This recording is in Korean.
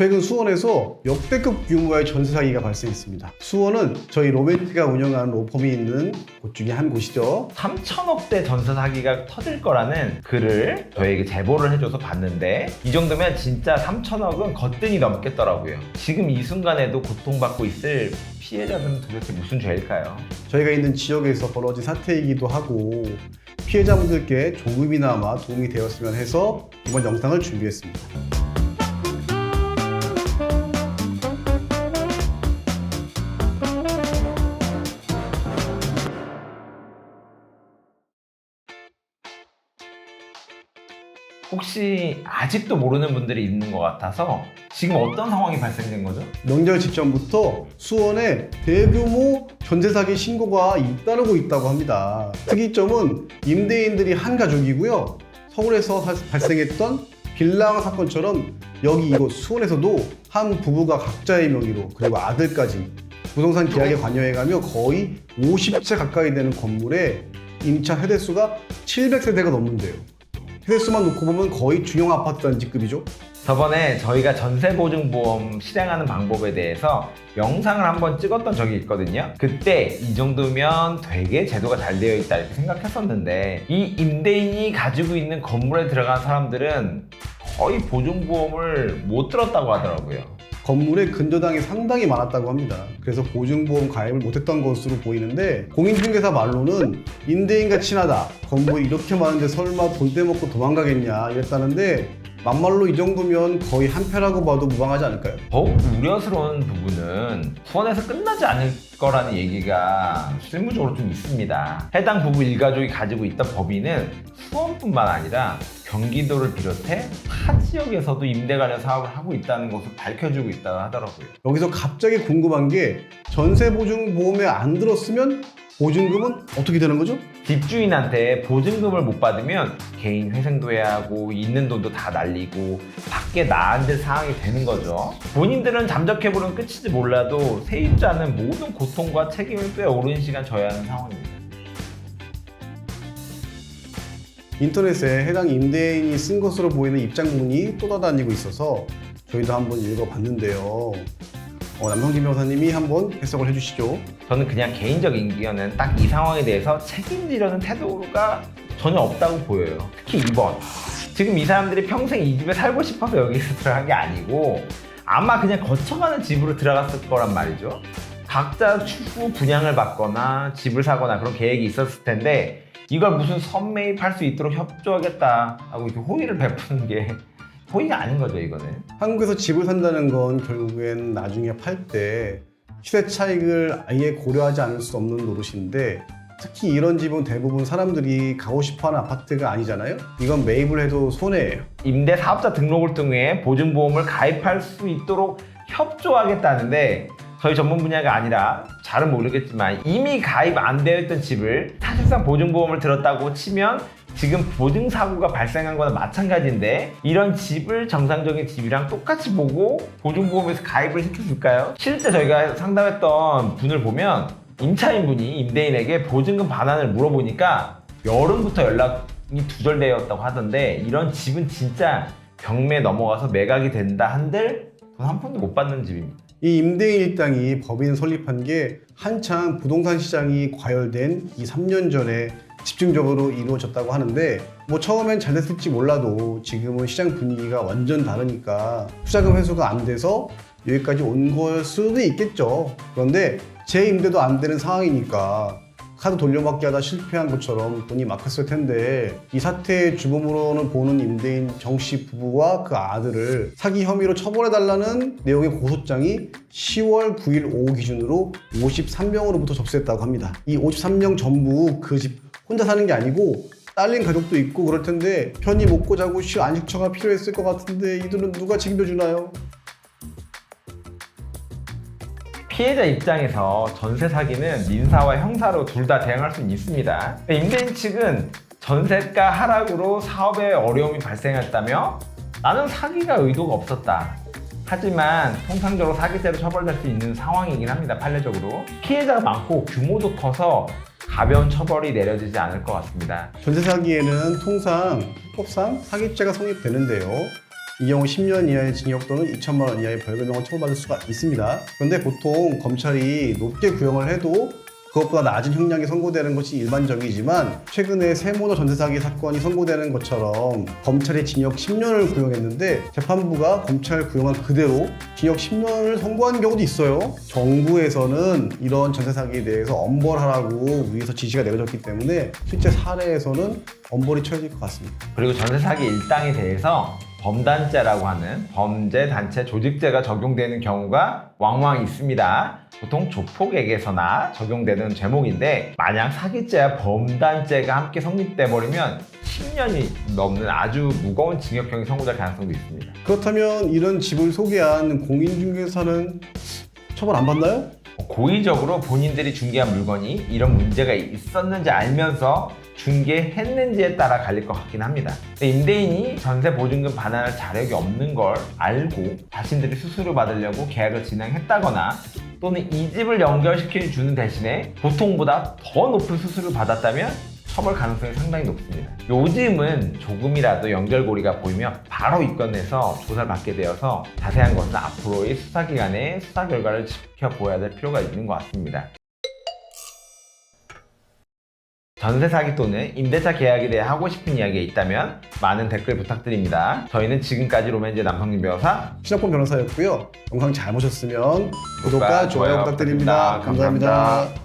최근 수원에서 역대급 규모의 전세 사기가 발생했습니다. 수원은 저희 로맨티가 운영하는 로펌이 있는 곳 중에 한 곳이죠. 3천억대 전세 사기가 터질 거라는 글을 저에게 제보를 해줘서 봤는데 이 정도면 진짜 3천억은 거뜬히 넘겠더라고요. 지금 이 순간에도 고통받고 있을 피해자들은 도대체 무슨 죄일까요? 저희가 있는 지역에서 벌어진 사태이기도 하고 피해자분들께 조금이나마 도움이 되었으면 해서 이번 영상을 준비했습니다. 혹시 아직도 모르는 분들이 있는 것 같아서 지금 어떤 상황이 발생된 거죠? 명절 직전부터 수원에 대규모 전세 사기 신고가 잇따르고 있다고 합니다. 특이점은 임대인들이 한 가족이고요. 서울에서 사- 발생했던 빌랑 사건처럼 여기 이곳 수원에서도 한 부부가 각자의 명의로 그리고 아들까지 부동산 계약에 관여해가며 거의 50채 가까이 되는 건물에 임차 세대수가 700세대가 넘는데요. 세대수만 놓고 보면 거의 중형 아파트 단지급이죠. 저번에 저희가 전세보증보험 실행하는 방법에 대해서 영상을 한번 찍었던 적이 있거든요. 그때 이 정도면 되게 제도가 잘 되어 있다 이렇게 생각했었는데 이 임대인이 가지고 있는 건물에 들어간 사람들은 거의 보증보험을 못 들었다고 하더라고요. 건물에 근저당이 상당히 많았다고 합니다. 그래서 보증보험 가입을 못했던 것으로 보이는데 공인중개사 말로는 임대인과 친하다. 건물이 이렇게 많은데 설마 돈 떼먹고 도망가겠냐 이랬다는데 막말로 이 정도면 거의 한패라고 봐도 무방하지 않을까요? 더욱 우려스러운 부분은 수원에서 끝나지 않을 거라는 얘기가 실무적으로 좀 있습니다. 해당 부부 일가족이 가지고 있던 법인은 수원뿐만 아니라 경기도를 비롯해 타 지역에서도 임대 관련 사업을 하고 있다는 것을 밝혀주고 있다고 하더라고요. 여기서 갑자기 궁금한 게 전세 보증 보험에 안 들었으면 보증금은 어떻게 되는 거죠? 집주인한테 보증금을 못 받으면 개인 회생도 해야 하고 있는 돈도 다 날리고 밖에 나앉을 상황이 되는 거죠. 본인들은 잠적해보는 끝이지 몰라도 세입자는 모든 고통과 책임을 꽤 오랜 시간 져야 하는 상황입니다. 인터넷에 해당 임대인이 쓴 것으로 보이는 입장문이 떠다니고 있어서 저희도 한번 읽어봤는데요. 어, 남성진 변호사님이 한번 해석을 해주시죠. 저는 그냥 개인적인 의견은 딱 이 상황에 대해서 책임지려는 태도가 전혀 없다고 보여요. 특히 2번. 지금 이 사람들이 평생 이 집에 살고 싶어서 여기서 들어간 게 아니고 아마 그냥 거쳐가는 집으로 들어갔을 거란 말이죠. 각자 추후 분양을 받거나 집을 사거나 그런 계획이 있었을 텐데 이걸 무슨 선매입할 수 있도록 협조하겠다 하고 이렇게 호의를 베푸는 게 호의가 아닌 거죠 이거는. 한국에서 집을 산다는 건 결국엔 나중에 팔 때 시세 차익을 아예 고려하지 않을 수 없는 노릇인데 특히 이런 집은 대부분 사람들이 가고 싶어하는 아파트가 아니잖아요. 이건 매입을 해도 손해예요. 임대 사업자 등록을 통해 보증보험을 가입할 수 있도록 협조하겠다는데 저희 전문 분야가 아니라 잘은 모르겠지만 이미 가입 안 되어 있던 집을 사실상 보증보험을 들었다고 치면 지금 보증사고가 발생한 거나 마찬가지인데 이런 집을 정상적인 집이랑 똑같이 보고 보증보험에서 가입을 시켜줄까요? 실제 저희가 상담했던 분을 보면 임차인 분이 임대인에게 보증금 반환을 물어보니까 여름부터 연락이 두절되었다고 하던데 이런 집은 진짜 경매 넘어가서 매각이 된다 한들 돈 한 푼도 못 받는 집입니다. 이 임대인 일당이 법인 설립한 게 한창 부동산 시장이 과열된 이 3년 전에 집중적으로 이루어졌다고 하는데 뭐 처음엔 잘 됐을지 몰라도 지금은 시장 분위기가 완전 다르니까 투자금 회수가 안 돼서 여기까지 온 걸 수도 있겠죠. 그런데 재임대도 안 되는 상황이니까 카드 돌려받기 하다 실패한 것처럼 돈이 막혔을 텐데 이 사태의 주범으로는 보는 임대인 정 씨 부부와 그 아들을 사기 혐의로 처벌해달라는 내용의 고소장이 10월 9일 오후 기준으로 53명으로부터 접수했다고 합니다. 이 53명 전부 그 집 혼자 사는 게 아니고 딸린 가족도 있고 그럴 텐데 편히 먹고 자고 쉴 안식처가 필요했을 것 같은데 이들은 누가 책임져 주나요? 피해자 입장에서 전세 사기는 민사와 형사로 둘 다 대응할 수 있습니다. 임대인 측은 전세가 하락으로 사업에 어려움이 발생했다며 나는 사기가 의도가 없었다. 하지만 통상적으로 사기죄로 처벌될 수 있는 상황이긴 합니다. 판례적으로 피해자가 많고 규모도 커서 가벼운 처벌이 내려지지 않을 것 같습니다. 전세 사기에는 통상 합법상 사기죄가 성립되는데요. 이 경우 10년 이하의 징역 또는 2천만 원 이하의 벌금형을 처벌받을 수가 있습니다. 그런데 보통 검찰이 높게 구형을 해도 그것보다 낮은 형량이 선고되는 것이 일반적이지만 최근에 세모너 전세 사기 사건이 선고되는 것처럼 검찰이 징역 10년을 구형했는데 재판부가 검찰 구형한 그대로 징역 10년을 선고한 경우도 있어요. 정부에서는 이런 전세 사기에 대해서 엄벌하라고 위에서 지시가 내려졌기 때문에 실제 사례에서는 엄벌이 처해질 것 같습니다. 그리고 전세 사기 일당에 대해서 범단죄라고 하는 범죄 단체 조직죄가 적용되는 경우가 왕왕 있습니다. 보통 조폭에게서나 적용되는 제목인데 만약 사기죄와 범단죄가 함께 성립돼 버리면 10년이 넘는 아주 무거운 징역형이 선고될 가능성도 있습니다. 그렇다면 이런 집을 소개한 공인중개사는 처벌 안 받나요? 고의적으로 본인들이 중개한 물건이 이런 문제가 있었는지 알면서 중개했는지에 따라 갈릴 것 같긴 합니다. 임대인이 전세 보증금 반환할 자력이 없는 걸 알고 자신들이 수수료 받으려고 계약을 진행했다거나 또는 이 집을 연결시켜 주는 대신에 보통보다 더 높은 수수료를 받았다면 처벌 가능성이 상당히 높습니다. 요즘은 조금이라도 연결고리가 보이면 바로 입건해서 조사를 받게 되어서 자세한 것은 앞으로의 수사기관의 수사 결과를 지켜보아야 될 필요가 있는 것 같습니다. 전세 사기 또는 임대차 계약에 대해 하고 싶은 이야기가 있다면 많은 댓글 부탁드립니다. 저희는 지금까지 로맨즈 남성님 변호사 신학권 변호사였고요. 영상 잘 보셨으면 구독과 좋아요 부탁드립니다. 감사합니다. 감사합니다.